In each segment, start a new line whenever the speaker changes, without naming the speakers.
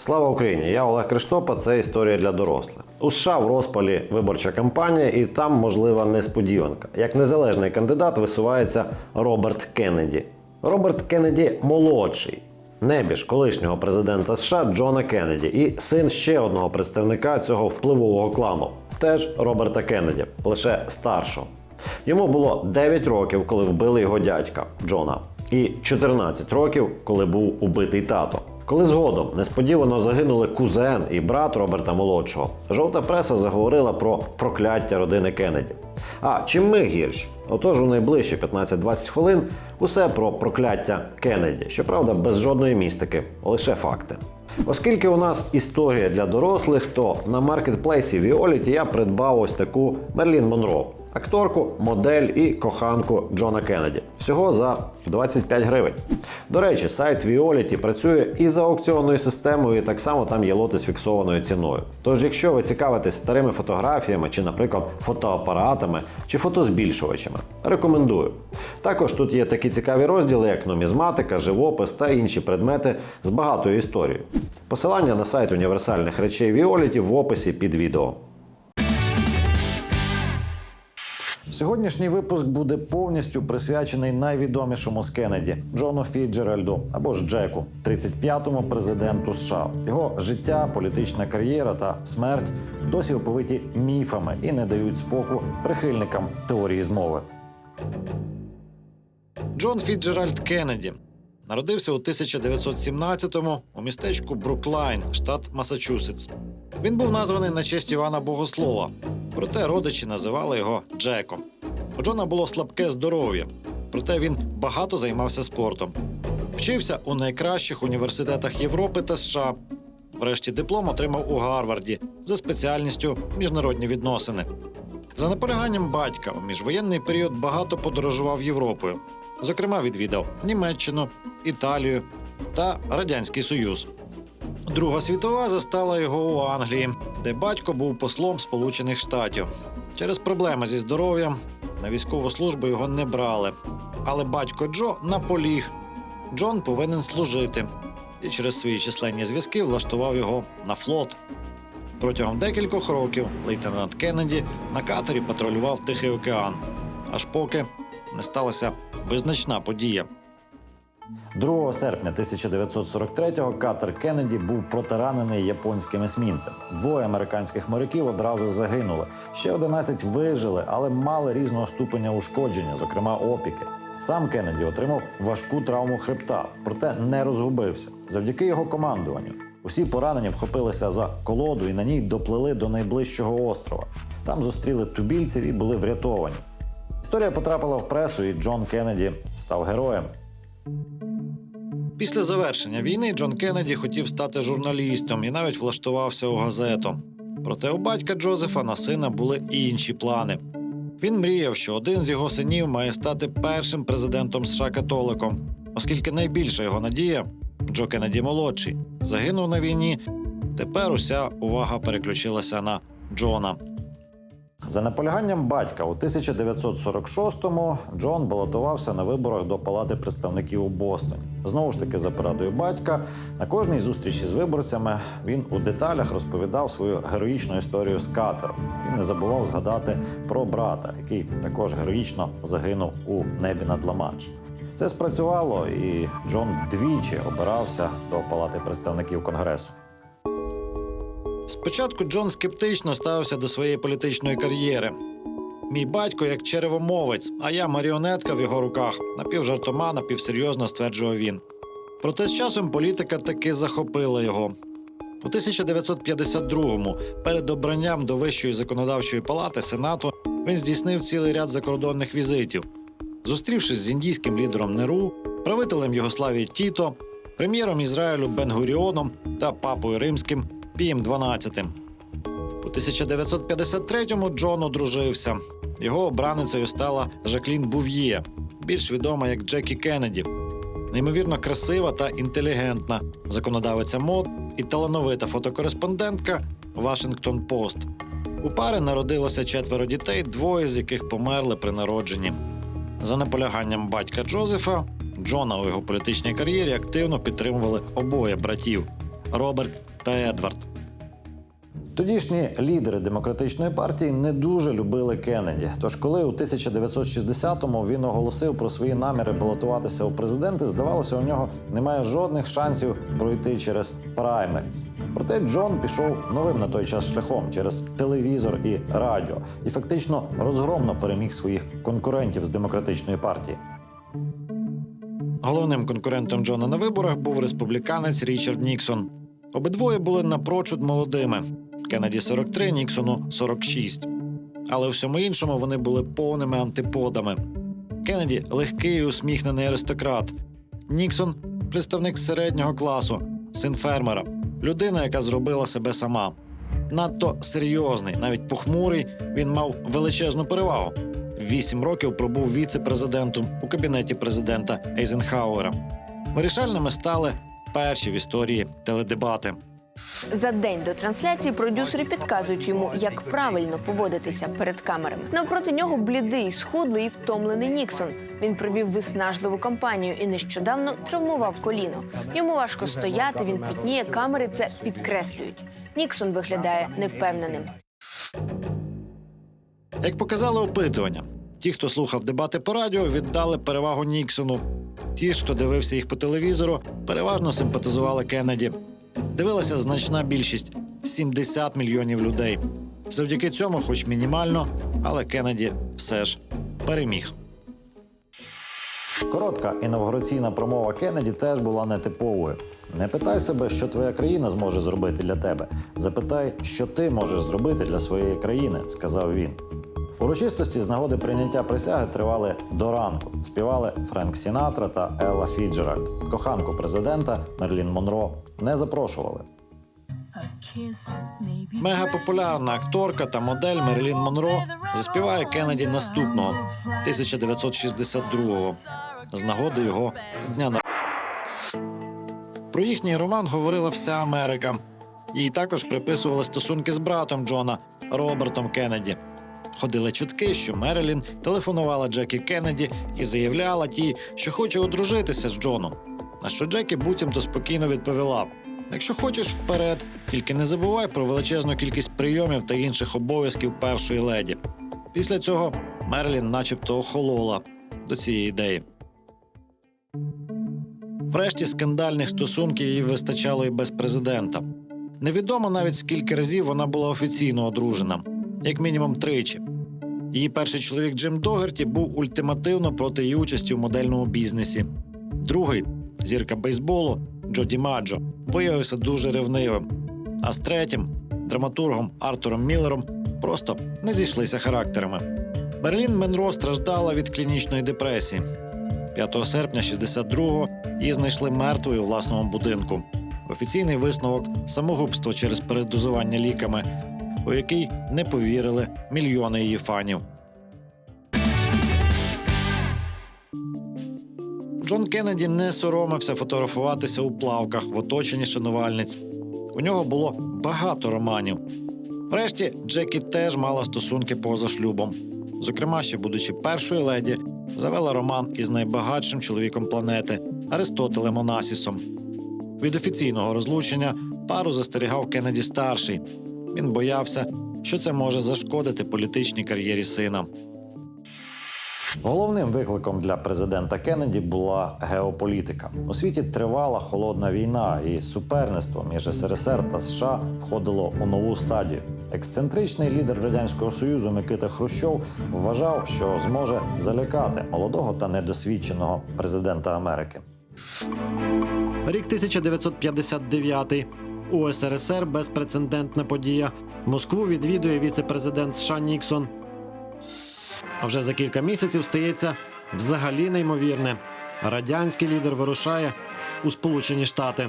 Слава Україні! Я Олег Криштопа. Це історія для дорослих. У США в розпалі виборча кампанія, і там можлива несподіванка. Як незалежний кандидат висувається Роберт Кеннеді. Роберт Кеннеді молодший. Небіж колишнього президента США Джона Кеннеді і син ще одного представника цього впливового клану, теж Роберта Кеннеді, лише старшого. Йому було 9 років, коли вбили його дядька Джона, і 14 років, коли був убитий тато. Коли згодом несподівано загинули кузен і брат Роберта молодшого, жовта преса заговорила про прокляття родини Кеннеді. А чим ми гірші? Отож, у найближчі 15-20 хвилин усе про прокляття Кеннеді. Щоправда, без жодної містики, лише факти. Оскільки у нас історія для дорослих, то на маркетплейсі Віоліті я придбав ось таку Мерлін Монро. Акторку, модель і коханку Джона Кеннеді. Всього за 25 гривень. До речі, сайт Violet працює і за аукціонною системою, і так само там є лоти з фіксованою ціною. Тож, якщо ви цікавитесь старими фотографіями, чи, наприклад, фотоапаратами, чи фотозбільшувачами, рекомендую. Також тут є такі цікаві розділи, як нумізматика, живопис та інші предмети з багатою історією. Посилання на сайт універсальних речей Violet в описі під відео. Сьогоднішній випуск буде повністю присвячений найвідомішому з Кеннеді Джону Фіджеральду або ж Джеку, 35-му президенту США. Його життя, політична кар'єра та смерть досі оповиті міфами і не дають споку прихильникам теорії змови.
Джон Фіджеральд Кеннеді народився у 1917-му у містечку Бруклайн, штат Масачусетс. Він був названий на честь Івана Богослова, проте родичі називали його Джеком. У Джона було слабке здоров'я, проте він багато займався спортом. Вчився у найкращих університетах Європи та США. Врешті диплом отримав у Гарварді за спеціальністю міжнародні відносини. За наполяганням батька у міжвоєнний період багато подорожував Європою. Зокрема, відвідав Німеччину, Італію та Радянський Союз. Друга світова застала його у Англії, де батько був послом Сполучених Штатів. Через проблеми зі здоров'ям на військову службу його не брали. Але батько Джо наполіг. Джон повинен служити і через свої численні зв'язки влаштував його на флот. Протягом декількох років лейтенант Кеннеді на катері патрулював Тихий океан, аж поки не сталася визначна подія.
2 серпня 1943-го катер Кеннеді був протаранений японським есмінцем. Двоє американських моряків одразу загинули. Ще 11 вижили, але мали різного ступеня ушкодження, зокрема опіки. Сам Кеннеді отримав важку травму хребта, проте не розгубився. Завдяки його командуванню. Усі поранені вхопилися за колоду і на ній доплили до найближчого острова. Там зустріли тубільців і були врятовані. Історія потрапила в пресу, і Джон Кеннеді став героєм.
Після завершення війни Джон Кеннеді хотів стати журналістом і навіть влаштувався у газету. Проте у батька Джозефа на сина були інші плани. Він мріяв, що один з його синів має стати першим президентом США католиком, оскільки найбільша його надія Джо Кеннеді молодший загинув на війні. Тепер уся увага переключилася на Джона.
За наполяганням батька у 1946-му Джон балотувався на виборах до Палати представників у Бостоні. Знову ж таки, за порадою батька, на кожній зустрічі з виборцями він у деталях розповідав свою героїчну історію з катером. Він не забував згадати про брата, який також героїчно загинув у небі над Ла-Манш. Це спрацювало, і Джон двічі обирався до Палати представників Конгресу.
Спочатку Джон скептично ставився до своєї політичної кар'єри. Мій батько як черевомовець, а я маріонетка в його руках, напівжартома, напівсерйозно стверджував він. Проте з часом політика таки захопила його. У 1952-му, перед обранням до Вищої законодавчої палати Сенату, він здійснив цілий ряд закордонних візитів. Зустрівшись з індійським лідером Неру, правителем Югославії Тіто, прем'єром Ізраїлю Бенгуріоном та папою римським Пієм XII. У 1953-му Джон одружився. Його обраницею стала Жаклін Був'є, більш відома як Джекі Кеннеді. Неймовірно красива та інтелігентна законодавиця мод і талановита фотокореспондентка Вашингтон Пост. У пари народилося четверо дітей, двоє з яких померли при народженні. За наполяганням батька Джозефа, Джона у його політичній кар'єрі активно підтримували обоє братів Роберт та Едвард.
Тодішні лідери демократичної партії не дуже любили Кеннеді. Тож, коли у 1960-му він оголосив про свої наміри балотуватися у президенти, здавалося, у нього немає жодних шансів пройти через праймеріс. Проте Джон пішов новим на той час шляхом через телевізор і радіо, і фактично розгромно переміг своїх конкурентів з демократичної партії.
Головним конкурентом Джона на виборах був республіканець Річард Ніксон. Обидвоє були напрочуд молодими. Кеннеді 43, Ніксону 46. Але у всьому іншому вони були повними антиподами. Кеннеді легкий і усміхнений аристократ. Ніксон представник середнього класу, син фермера, людина, яка зробила себе сама. Надто серйозний, навіть похмурий, він мав величезну перевагу. Вісім років пробув віце-президентом у кабінеті президента Ейзенхауера. Вирішальними стали перші в історії теледебати.
За день до трансляції продюсери підказують йому, як правильно поводитися перед камерами. Навпроти нього блідий, схудлий і втомлений Ніксон. Він провів виснажливу кампанію і нещодавно травмував коліно. Йому важко стояти, він пітніє, камери це підкреслюють. Ніксон виглядає невпевненим.
Як показали опитування, ті, хто слухав дебати по радіо, віддали перевагу Ніксону. Ті, хто дивився їх по телевізору, переважно симпатизували Кеннеді. Дивилася значна більшість 70 мільйонів людей. Завдяки цьому, хоч мінімально, але Кеннеді все ж переміг.
Коротка інавгураційна промова Кеннеді теж була нетиповою. Не питай себе, що твоя країна зможе зробити для тебе. Запитай, що ти можеш зробити для своєї країни, сказав він. Урочистості з нагоди прийняття присяги тривали до ранку. Співали Френк Сінатра та Елла Фіджеральд. Коханку президента Мерлін Монро не запрошували.
Мегапопулярна акторка та модель Мерлін Монро заспіває Кеннеді наступного 1962-го з нагоди його дня на про їхній роман говорила вся Америка. Їй також приписували стосунки з братом Джона Робертом Кеннеді. Ходили чутки, що Мерилін телефонувала Джекі Кеннеді і заявляла тій, що хоче одружитися з Джоном. На що Джекі буцімто спокійно відповіла: якщо хочеш вперед, тільки не забувай про величезну кількість прийомів та інших обов'язків першої леді. Після цього Мерлін начебто охолола до цієї ідеї. Врешті скандальних стосунків їй вистачало і без президента. Невідомо навіть скільки разів вона була офіційно одружена, як мінімум тричі. Її перший чоловік Джим Догерті був ультимативно проти її участі у модельному бізнесі. Другий зірка бейсболу Джоді Маджо виявився дуже ревнивим. А з третім драматургом Артуром Міллером просто не зійшлися характерами. Мерлін Менро страждала від клінічної депресії. 5 серпня 62-го її знайшли мертвою у власному будинку. Офіційний висновок самогубство через передозування ліками, у який не повірили мільйони її фанів. Джон Кеннеді не соромився фотографуватися у плавках в оточенні шанувальниць. У нього було багато романів. Врешті Джекі теж мала стосунки поза шлюбом. Зокрема, ще будучи першою леді, завела роман із найбагатшим чоловіком планети Аристотелем Онасісом. Від офіційного розлучення пару застерігав Кеннеді старший. Він боявся, що це може зашкодити політичній кар'єрі сина.
Головним викликом для президента Кеннеді була геополітика. У світі тривала холодна війна, і суперництво між СРСР та США входило у нову стадію. Ексцентричний лідер радянського союзу Микита Хрущов вважав, що зможе залякати молодого та недосвідченого президента Америки.
Рік 1959. У СРСР безпрецедентна подія. Москву відвідує віце-президент США Ніксон. А вже за кілька місяців стається взагалі неймовірне. Радянський лідер вирушає у Сполучені Штати.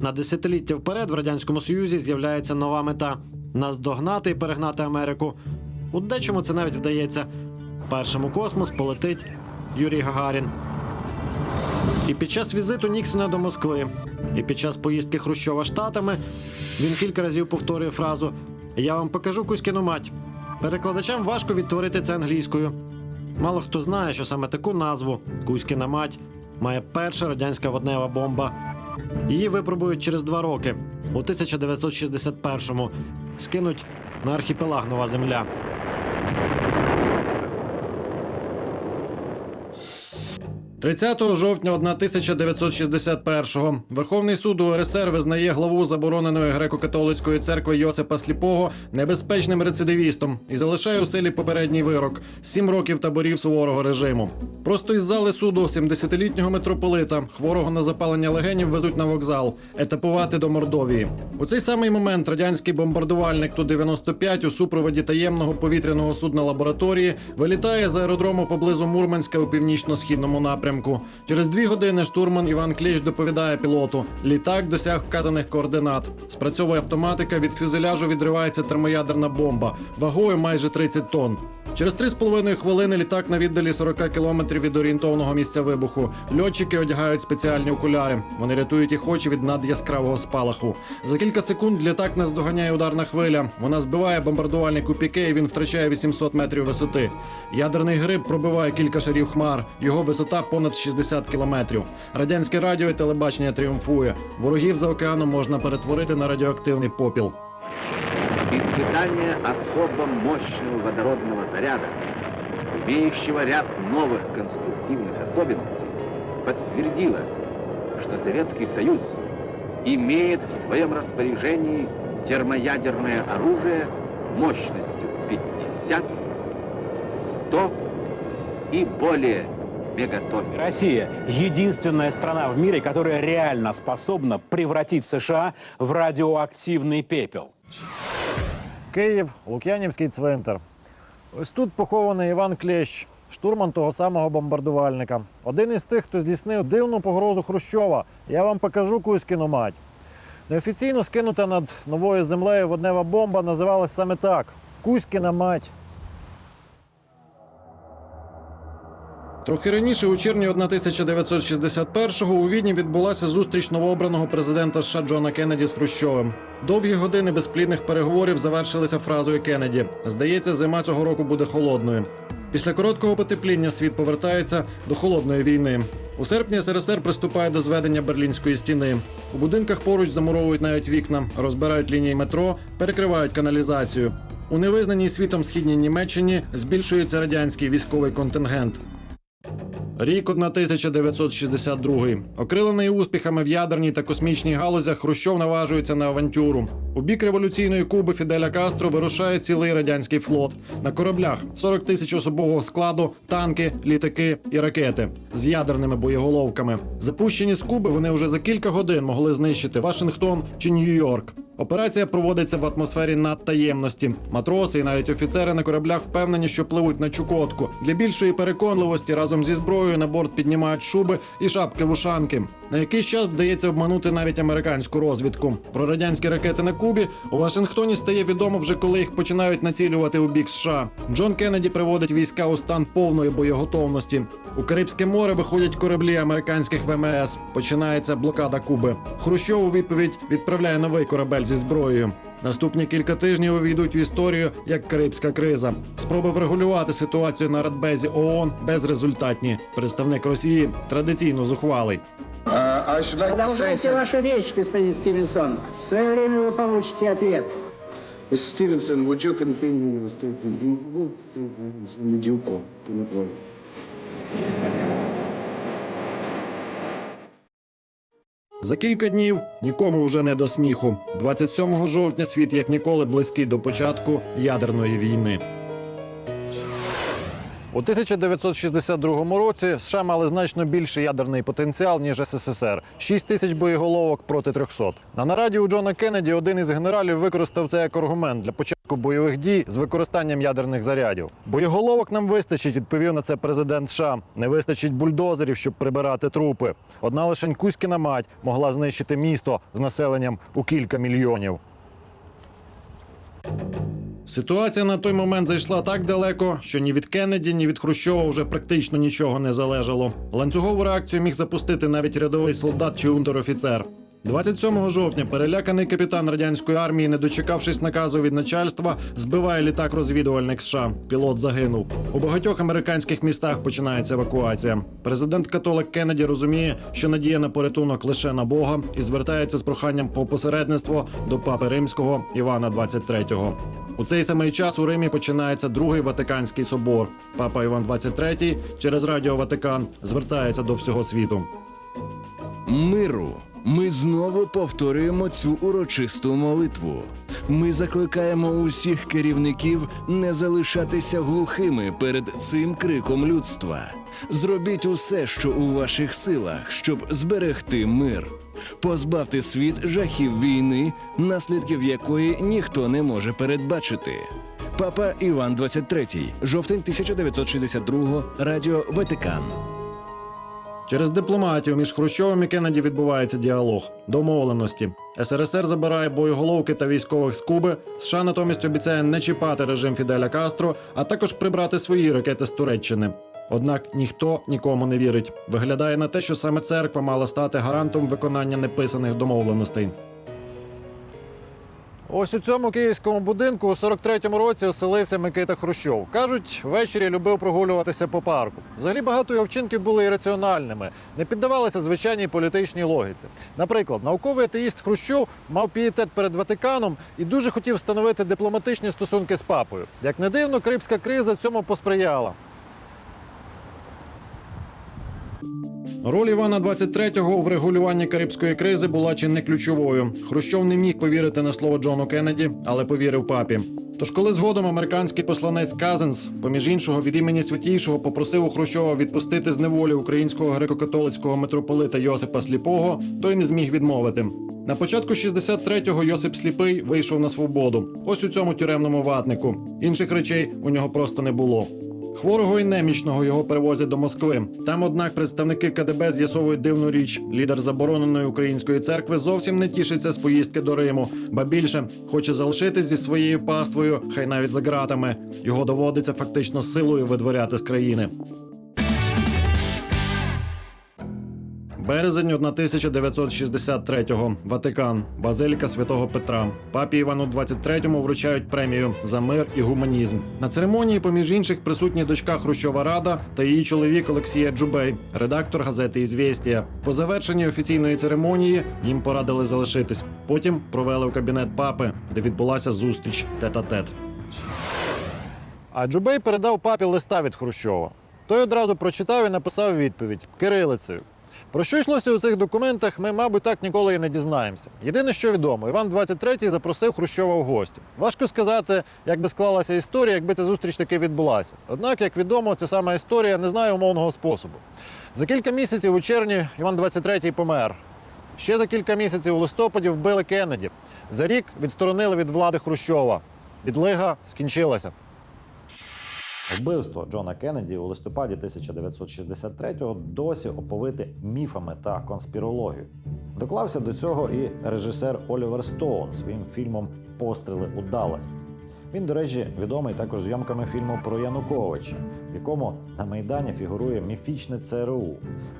На десятиліття вперед в радянському союзі з'являється нова мета наздогнати і перегнати Америку. У дечому це навіть вдається. Першим у космос полетить Юрій Гагарін. І під час візиту Ніксона до Москви, і під час поїздки Хрущова штатами він кілька разів повторює фразу Я вам покажу Кузькіну мать. Перекладачам важко відтворити це англійською. Мало хто знає, що саме таку назву Кузькіна мать
має перша радянська воднева бомба. Її випробують через два роки. У 1961-му скинуть на архіпелаг Нова Земля. «30 жовтня 1961-го Верховний суд УРСР визнає главу забороненої греко-католицької церкви Йосипа Сліпого небезпечним рецидивістом і залишає у селі попередній вирок сім років таборів суворого режиму. Просто із зали суду 70-літнього митрополита, хворого на запалення легенів, везуть на вокзал етапувати до Мордовії. У цей самий момент радянський бомбардувальник Ту-95 у супроводі таємного повітряного судна лабораторії вилітає з аеродрому поблизу Мурманська у північно-східному напрямку. Через дві години штурман Іван Кліч доповідає пілоту: літак досяг вказаних координат. Спрацьовує автоматика, від фюзеляжу відривається термоядерна бомба вагою майже 30 тонн. Через 3,5 хвилини літак на віддалі 40 кілометрів від орієнтовного місця вибуху. Льотчики одягають спеціальні окуляри. Вони рятують їх очі від надяскравого спалаху. За кілька секунд літак наздоганяє ударна хвиля. Вона збиває бомбардувальник у піке, і він втрачає 800 метрів висоти. Ядерний гриб пробиває кілька шарів хмар. Його висота понад 60 кілометрів. Радянське радіо і телебачення тріумфує. Ворогів за океаном можна перетворити на радіоактивний попіл.
Испытание особо мощного водородного заряда, имеющего ряд новых конструктивных особенностей, подтвердило, что Советский Союз имеет в своем распоряжении термоядерное оружие мощностью 50, 100 и более мегатонн.
Россия – единственная страна в мире, которая реально способна превратить США в радиоактивный пепел.
Київ, Лук'янівський цвинтар. Ось тут похований Іван Клещ, штурман того самого бомбардувальника. Один із тих, хто здійснив дивну погрозу Хрущова. Я вам покажу Кузькіну мать. Неофіційно скинута над новою землею воднева бомба називалась саме так: Кузькіна мать. Трохи раніше, у червні 1961-го, у Відні відбулася зустріч новообраного президента США Джона Кеннеді з Хрущовим. Довгі години безплідних переговорів завершилися фразою Кеннеді: Здається, зима цього року буде холодною. Після короткого потепління світ повертається до холодної війни. У серпні СРСР приступає до зведення Берлінської стіни. У будинках поруч замуровують навіть вікна, розбирають лінії метро, перекривають каналізацію. У невизнаній світом східній Німеччині збільшується радянський військовий контингент. Рік 1962. Окрилений успіхами в ядерній та космічній галузях, Хрущов наважується на авантюру. У бік революційної Куби Фіделя Кастро вирушає цілий радянський флот на кораблях 40 тисяч особового складу, танки, літаки і ракети з ядерними боєголовками. Запущені з Куби вони вже за кілька годин могли знищити Вашингтон чи Нью-Йорк. Операція проводиться в атмосфері надтаємності. Матроси і навіть офіцери на кораблях впевнені, що пливуть на Чукотку. Для більшої переконливості разом зі зброєю на борт піднімають шуби і шапки вушанки. На якийсь час вдається обманути навіть американську розвідку. Про радянські ракети на Кубі у Вашингтоні стає відомо вже коли їх починають націлювати у бік США. Джон Кеннеді приводить війська у стан повної боєготовності. У Карибське море виходять кораблі американських ВМС. Починається блокада Куби. Хрущов у відповідь відправляє новий корабель зі зброєю. Наступні кілька тижнів увійдуть в історію як Карибська криза. Спроби врегулювати ситуацію на Радбезі ООН безрезультатні. Представник Росії традиційно зухвалий.
Продолжайте вашу речь, господин Стивенсон. В свое время вы получите ответ.
Stevenson, would you continue?
За кілька днів нікому вже не до сміху. 27 жовтня світ як ніколи близький до початку ядерної війни. У 1962 році США мали значно більший ядерний потенціал ніж СССР 6 тисяч боєголовок проти 300. На нараді у Джона Кеннеді один із генералів використав це як аргумент для початку бойових дій з використанням ядерних зарядів. Боєголовок нам вистачить, відповів на це президент США. Не вистачить бульдозерів, щоб прибирати трупи. Одна лише Кузькіна мать могла знищити місто з населенням у кілька мільйонів. Ситуація на той момент зайшла так далеко, що ні від Кеннеді, ні від Хрущова вже практично нічого не залежало. Ланцюгову реакцію міг запустити навіть рядовий солдат чи унтер-офіцер. 27 жовтня переляканий капітан радянської армії, не дочекавшись наказу від начальства, збиває літак-розвідувальник США. Пілот загинув. У багатьох американських містах починається евакуація. Президент католик Кеннеді розуміє, що надія на порятунок лише на Бога і звертається з проханням по посередництво до папи римського Івана 23-го. У цей самий час у Римі починається другий Ватиканський собор. Папа Іван 23 через Радіо Ватикан звертається до всього світу.
миру. Ми знову повторюємо цю урочисту молитву. Ми закликаємо усіх керівників не залишатися глухими перед цим криком людства. Зробіть усе, що у ваших силах, щоб зберегти мир. Позбавте світ жахів війни, наслідків якої ніхто не може передбачити. Папа Іван 23, жовтень 1962, Радіо Ватикан.
Через дипломатію між Хрущовим і Кеннеді відбувається діалог, домовленості. СРСР забирає боєголовки та військових з Куби. США натомість обіцяє не чіпати режим Фіделя Кастро, а також прибрати свої ракети з Туреччини. Однак ніхто нікому не вірить. Виглядає на те, що саме церква мала стати гарантом виконання неписаних домовленостей. Ось у цьому київському будинку у 43-му році оселився Микита Хрущов. Кажуть, ввечері любив прогулюватися по парку. Взагалі багато його вчинків були ірраціональними, не піддавалися звичайній політичній логіці. Наприклад, науковий атеїст Хрущов мав пієтет перед Ватиканом і дуже хотів встановити дипломатичні стосунки з папою. Як не дивно, Крипська криза цьому посприяла. Роль Івана 23-го у врегулюванні карибської кризи була чи не ключовою. Хрущов не міг повірити на слово Джону Кеннеді, але повірив папі. Тож, коли згодом американський посланець Казенс, поміж іншого від імені святійшого, попросив у Хрущова відпустити з неволі українського греко-католицького митрополита Йосипа Сліпого, той не зміг відмовити. На початку 63-го Йосип Сліпий вийшов на свободу. Ось у цьому тюремному ватнику. Інших речей у нього просто не було. Хворого і немічного його перевозять до Москви. Там, однак, представники КДБ з'ясовують дивну річ. Лідер забороненої української церкви зовсім не тішиться з поїздки до Риму, ба більше хоче залишитись зі своєю паствою, хай навіть за ґратами. Його доводиться фактично силою видворяти з країни. Березень 1963-го. Ватикан, Базиліка Святого Петра. Папі Івану 23-му вручають премію за мир і гуманізм. На церемонії, поміж інших, присутні дочка Хрущова Рада та її чоловік Олексія Джубей, редактор газети «Ізвєстія». По завершенні офіційної церемонії їм порадили залишитись. Потім провели в кабінет папи, де відбулася зустріч тет-а-тет. А Джубей передав папі листа від Хрущова. Той одразу прочитав і написав відповідь кирилицею. Про що йшлося у цих документах, ми, мабуть, так ніколи і не дізнаємося. Єдине, що відомо, Іван 23 запросив Хрущова в гості. Важко сказати, як би склалася історія, якби ця зустріч таки відбулася. Однак, як відомо, ця сама історія не знає умовного способу. За кілька місяців у червні Іван 23 помер. Ще за кілька місяців у листопаді вбили Кеннеді. За рік відсторонили від влади Хрущова. Відлига скінчилася. Вбивство Джона Кеннеді у листопаді 1963-го досі оповите міфами та конспірологією. Доклався до цього і режисер Олівер Стоун своїм фільмом Постріли у Далласі. Він, до речі, відомий також зйомками фільму про Януковича, в якому на Майдані фігурує міфічне ЦРУ,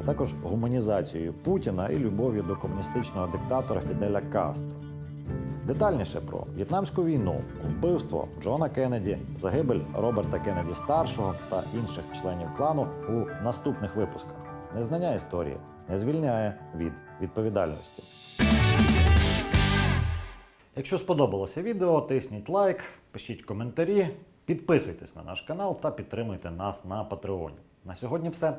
а також гуманізацією Путіна і любов'ю до комуністичного диктатора Фіделя Кастро. Детальніше про В'єтнамську війну, вбивство Джона Кеннеді, загибель Роберта Кеннеді старшого та інших членів клану у наступних випусках. Незнання історії не звільняє від відповідальності. Якщо сподобалося відео, тисніть лайк, пишіть коментарі, підписуйтесь на наш канал та підтримуйте нас на Патреоні. На сьогодні все.